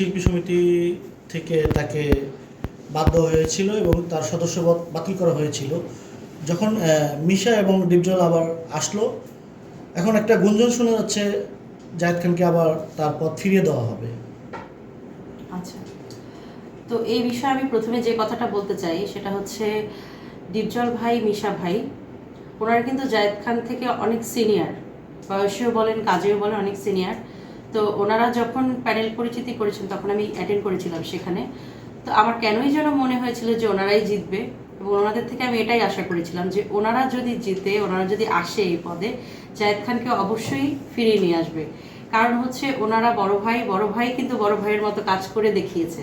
শিল্পী সমিতি থেকে তাকে বাধ্য হয়েছিল এবং তার সদস্যপদ বাতিল করা হয়েছিল। যখন মিশা এবং ডিপজল আবার আসলো, এখন একটা গুঞ্জন শোনা যাচ্ছে জাহেদ খানকে আবার তার পথ ফিরিয়ে দেওয়া হবে। আচ্ছা। তো এই বিষয়ে আমি প্রথমে যে কথাটা বলতে চাই, সেটা হচ্ছে ডিপজল ভাই, মিশা ভাই, ওনারা কিন্তু জায়েদ খান থেকে অনেক সিনিয়র, বয়সেও বলেন, কাজেও বলেন, অনেক সিনিয়র। তো ওনারা যখন প্যানেল পরিচিতি করেছেন, তখন আমি অ্যাটেন্ড করেছিলাম সেখানে। তো আমার কেনই যেন মনে হয়েছিল যে ওনারাই জিতবে, এবং ওনাদের থেকে আমি এটাই আশা করেছিলাম যে ওনারা যদি জিতে, ওনারা যদি আসে এই পদে, জায়েদ খানকে অবশ্যই ফিরিয়ে নিয়ে আসবে। কারণ হচ্ছে ওনারা বড় ভাই বড় ভাই কিন্তু বড় ভাইয়ের মতো কাজ করে দেখিয়েছে।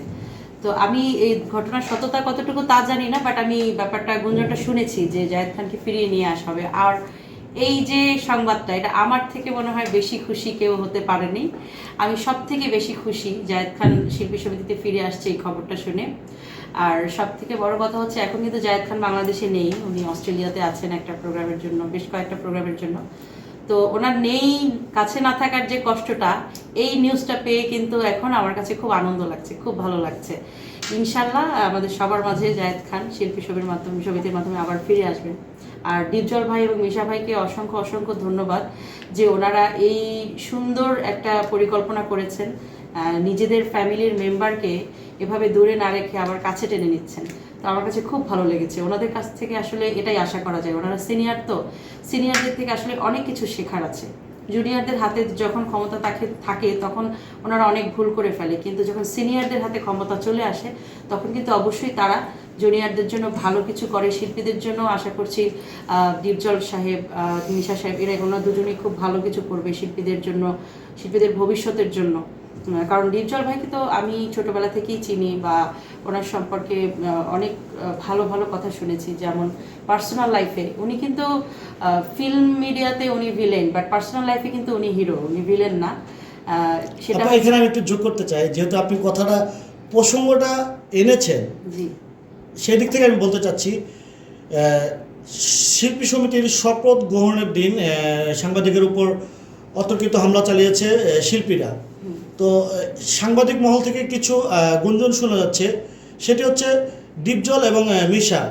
তো আমি এই ঘটনার সততা কতটুকু তা জানি না বাট আমি ব্যাপারটা, গুঞ্জনটা শুনেছি যে জায়েদ খানকে ফিরিয়ে নিয়ে আসা হবে। আর এই যে সংবাদটা, এটা আমার থেকে মনে হয় বেশি খুশি কেউ হতে পারেনি। আমি সব থেকে বেশি খুশি জায়দ খান শিল্পী সমিতিতে ফিরে আসছে এই খবরটা শুনে। আর সব থেকে বড় কথা হচ্ছে, এখন কিন্তু জায়দ খান বাংলাদেশে নেই। উনি অস্ট্রেলিয়াতে আছেন একটা প্রোগ্রামের জন্য, বেশ কয়েকটা প্রোগ্রামের জন্য। তো ওনার নেই, কাছে না থাকার যে কষ্টটা, এই নিউজটা পেয়ে কিন্তু এখন আমার কাছে খুব আনন্দ লাগছে, খুব ভালো লাগছে। ইনশাল্লাহ আমাদের সবার মাঝে জায়েদ খান, শিল্পী সমিতির মাধ্যমে সমিতির মাধ্যমে আবার ফিরে আসবেন। আর ডিপজল ভাই এবং মিশা ভাইকে অসংখ্য অসংখ্য ধন্যবাদ যে ওনারা এই সুন্দর একটা পরিকল্পনা করেছেন। নিজেদের ফ্যামিলির মেম্বারকে এভাবে দূরে না রেখে আবার কাছে টেনে নিচ্ছেন। তো আমার কাছে খুব ভালো লেগেছে। ওনাদের কাছ থেকে আসলে এটাই আশা করা যায়। ওনারা সিনিয়র তো। সিনিয়রদের থেকে আসলে অনেক কিছু শেখার আছে। জুনিয়রদের হাতে যখন ক্ষমতা থাকে থাকে, তখন ওনারা অনেক ভুল করে ফেলে। কিন্তু যখন সিনিয়রদের হাতে ক্ষমতা চলে আসে, তখন কিন্তু অবশ্যই তারা জুনিয়রদের জন্য ভালো কিছু করে। শিল্পীদের জন্য আশা করছি দীপজল সাহেব নিশা সাহেব, এরা ওনারা দুজনেই খুব ভালো কিছু করবে শিল্পীদের জন্য, শিল্পীদের ভবিষ্যতের জন্য। কারণ ডিপজল ভাইকে তো আমি ছোটবেলা থেকেই চিনি বা ওনার সম্পর্কে অনেক ভালো ভালো কথা শুনেছি যেমন পার্সোনাল লাইফে। উনি কিন্তু ফিল্ম মিডিয়াতে উনি ভিলেন বাট পার্সোনাল লাইফে কিন্তু উনি হিরো উনি ভিলেন না। সেটা এখানে আমি একটু যোগ করতে চাই যেহেতু আপনি কথাটা প্রসঙ্গটা এনেছেন। জি। সেই দিক থেকে আমি বলতে চাচ্ছি শিল্পী সমিতির শপথ গ্রহণের দিন সাংবাদিকের উপর অতর্কিত হামলা চালিয়েছে শিল্পীরা। তো সাংবাদিক মহল থেকে কিছু গুঞ্জন শোনা যাচ্ছে। সেটি হচ্ছে ডিপজল এবং মিশা।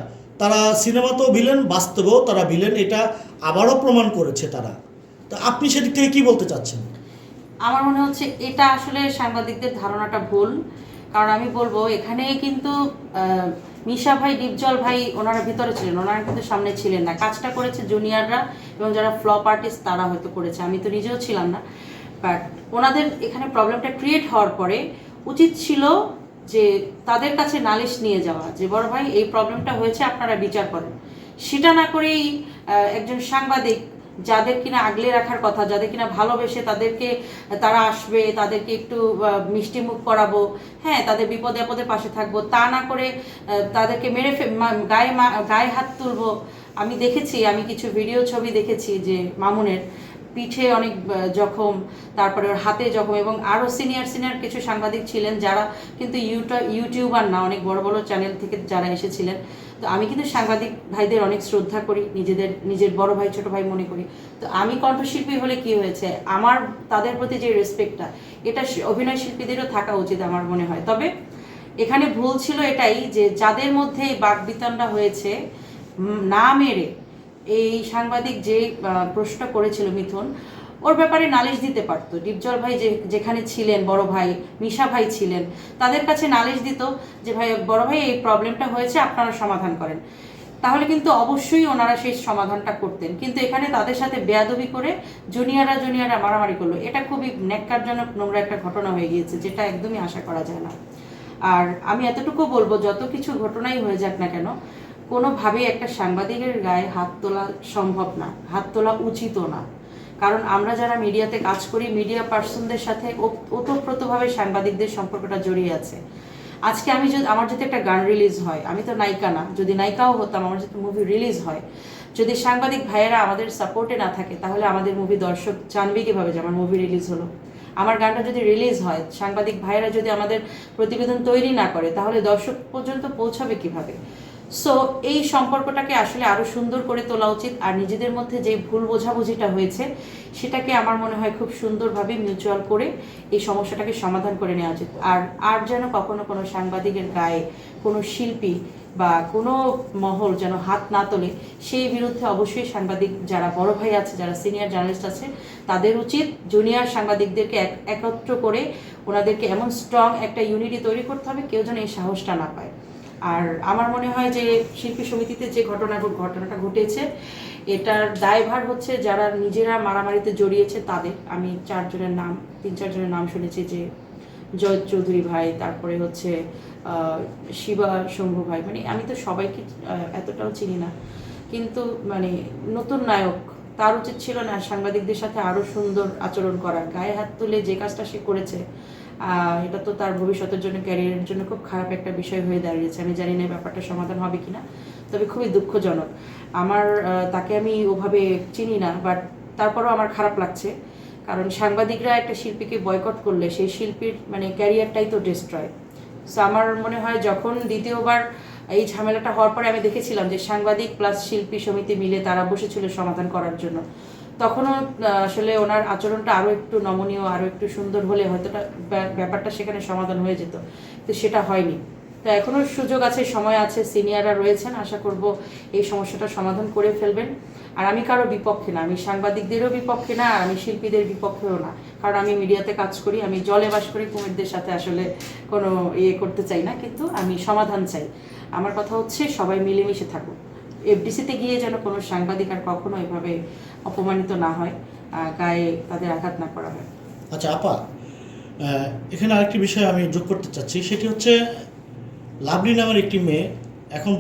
তারা সিনেমাতেও ভিলেন, বাস্তবেও তারা ভিলেন, এটা আবারও প্রমাণ করেছে তারা। তো আপনি সেদিক থেকে কি বলতে চাচ্ছেন? আমার মনে হচ্ছে এটা আসলে সাংবাদিকদের ধারণাটা ভুল। কারণ আমি বলব, এখানে কিন্তু মিশা ভাই ডিপজল ভাই ওনারা ভিতরে ছিলেন, ওনারা কিন্তু সামনে ছিলেন না। কাজটা করেছে জুনিয়ররা এবং যারা ফ্লপ আর্টিস্ট তারা হয়তো করেছে। আমি তো নিজেও ছিলাম না বাট ওনাদের এখানে প্রবলেমটা ক্রিয়েট হওয়ার পরে উচিত ছিল যে তাদের কাছে নালিশ নিয়ে যাওয়া যে, বড় ভাই, এই প্রবলেমটা হয়েছে, আপনারা বিচার করেন। সেটা না করেই একজন সাংবাদিক যাদের কিনা আগলে রাখার কথা, যাদের কিনা ভালোবেসে তাদেরকে, তারা আসবে, তাদেরকে একটু মিষ্টি মুখ করাবো হ্যাঁ তাদের বিপদে আপদে পাশে থাকব, তা না করে তাদেরকে মেরে গায়ে গায়ে হাত তুলবো। আমি দেখেছি, আমি কিছু ভিডিও ছবি দেখেছি যে মামুনের পিঠে অনেক জখম, তারপরে ওর হাতে জখম এবং আরও সিনিয়র সিনিয়র কিছু সাংবাদিক ছিলেন যারা কিন্তু ইউটা, ইউটিউবার না, অনেক বড় বড় চ্যানেল থেকে যারা এসেছিলেন। তো আমি কিন্তু সাংবাদিক ভাইদের অনেক শ্রদ্ধা করি, নিজেদের, নিজের বড় ভাই, ছোট ভাই মনে করি। তো আমি কণ্ঠশিল্পী হলে কি হয়েছে? আমার, তাদের প্রতি যে রেসপেক্টটা এটা অভিনয় শিল্পীদেরও থাকা উচিত আমার মনে হয়। তবে এখানে ভুল ছিল এটাই যে যাদের মধ্যে এই বাকবিতণ্ডা হয়েছে না মেরে এই সাংবাদিক যে প্রশ্ন করেছিল মিথুন, ওর ব্যাপারে নালিশ দিতে পারতো। ডিপজল ভাই যে, যেখানে ছিলেন, বড় ভাই, মিশা ভাই ছিলেন, তাদের কাছে নালিশ দিত যে, ভাই, বড় ভাই, এই প্রবলেমটা হয়েছে, আপনারা সমাধান করেন। তাহলে কিন্তু অবশ্যই ওনারা সেই সমাধানটা করতেন। কিন্তু এখানে তাদের সাথে বেয়াদবি করে জুনিয়ররা জুনিয়ররা মারামারি করল। এটা খুবই ন্যাক্কারজনক, নোংরা একটা ঘটনা হয়ে গিয়েছে, যেটা একদমই আশা করা যায় না। আর আমি এতটুকু বলব, যত কিছু ঘটনাই হয়ে যাক না কেন কোনোভাবেই একটা সাংবাদিকের গায়ে হাত তোলা সম্ভব না, হাত তোলা উচিতও না। কারণ আমরা যারা মিডিয়াতে কাজ করি, মিডিয়া পার্সনদের সাথে ওতপ্রোতভাবে সাংবাদিকদের সম্পর্কটা জড়িয়ে আছে। আজকে আমি যদি, আমার যদি একটা গান রিলিজ হয়, আমি তো নায়িকা না, যদি নায়িকাও হতাম, আমার যদি মুভি রিলিজ হয়, যদি সাংবাদিক ভাইয়েরা আমাদের সাপোর্টে না থাকে, তাহলে আমাদের মুভি দর্শক জানবে কীভাবে যে আমার মুভি রিলিজ হলো। আমার গানটা যদি রিলিজ হয়, সাংবাদিক ভাইয়েরা যদি আমাদের প্রতিবেদন তৈরি না করে, তাহলে দর্শক পর্যন্ত পৌঁছাবে কীভাবে? সো এই সম্পর্কটাকে আসলে আরও সুন্দর করে তোলা উচিত। আর নিজেদের মধ্যে যে ভুল বোঝাবুঝিটা হয়েছে, সেটাকে আমার মনে হয় খুব সুন্দরভাবে মিউচুয়াল করে এই সমস্যাটাকে সমাধান করে নেওয়া উচিত। আর আর যেন কখনো কোনো সাংবাদিকের গায়ে কোনো শিল্পী বা কোনো মহল যেন হাত না তোলে, সেই বিরুদ্ধে অবশ্যই সাংবাদিক যারা বড় ভাই আছে, যারা সিনিয়র জার্নালিস্ট আছে, তাদের উচিত জুনিয়র সাংবাদিকদেরকে এক- একত্র করে ওনাদেরকে এমন স্ট্রং একটা ইউনিটি তৈরি করতে হবে, কেউ যেন এই সাহসটা না পায়। আর আমার মনে হয় যে শিল্পী সমিতিতে যে ঘটনা ঘটনাটা ঘটেছে, এটার দায়ভার হচ্ছে যারা নিজেরা মারামারিতে জড়িয়েছে তাদের। আমি চারজনের নাম, তিন চারজনের নাম শুনেছি যে জয় চৌধুরী ভাই, তারপরে হচ্ছে শিবা শম্ভু ভাই। মানে আমি তো সবাইকে এতটাও চিনি না। কিন্তু মানে নতুন নায়ক, তার উচিত ছিল না সাংবাদিকদের সাথে আরও সুন্দর আচরণ করা, গায়ে হাত তুলে যে কাজটা সে করেছে এটা তো তার ভবিষ্যতের জন্য ক্যারিয়ারের জন্য খুব খারাপ একটা বিষয় হয়ে দাঁড়িয়েছে। আমি জানি না ব্যাপারটা সমাধান হবে কিনা, তবে খুবই দুঃখজনক। আমার তাকে আমি ওভাবে চিনি না বাট তারপরেও আমার খারাপ লাগছে। কারণ সাংবাদিকরা একটা শিল্পীকে বয়কট করলে সেই শিল্পীর মানে ক্যারিয়ারটাই তো ডিস্ট্রয় সো আমার মনে হয় যখন দ্বিতীয়বার এই ঝামেলাটা হওয়ার পরে আমি দেখেছিলাম যে সাংবাদিক প্লাস শিল্পী সমিতি মিলে তারা বসেছিল সমাধান করার জন্য। তখনও আসলে ওনার আচরণটা আরও একটু নমনীয় আরও একটু সুন্দর হলে হয়তো ব্যা- ব্যাপারটা সেখানে সমাধান হয়ে যেত। তো সেটা হয়নি। তো এখনও সুযোগ আছে, সময় আছে, সিনিয়ররা রয়েছেন, আশা করব এই সমস্যাটা সমাধান করে ফেলবেন। আর আমি কারও বিপক্ষে না, আমি সাংবাদিকদেরও বিপক্ষে না, আর আমি শিল্পীদের বিপক্ষেও না। কারণ আমি মিডিয়াতে কাজ করি, আমি জলে বাস করি, কুমিরদের সাথে আসলে কোনো ইয়ে করতে চাই না, কিন্তু আমি সমাধান চাই। আমার কথা হচ্ছে সবাই মিলেমিশে থাকুক। এফডিসিতে গিয়ে যেন কোনো সাংবাদিক আর কখনো এভাবে অপমানিত না হয় গায়ে তাদের আঘাত না করা হয়। আচ্ছা আপা এখানে আরেকটি বিষয় আমি যোগ করতে চাচ্ছি। সেটি হচ্ছে লাভলি নামের একটি মেয়ে এখন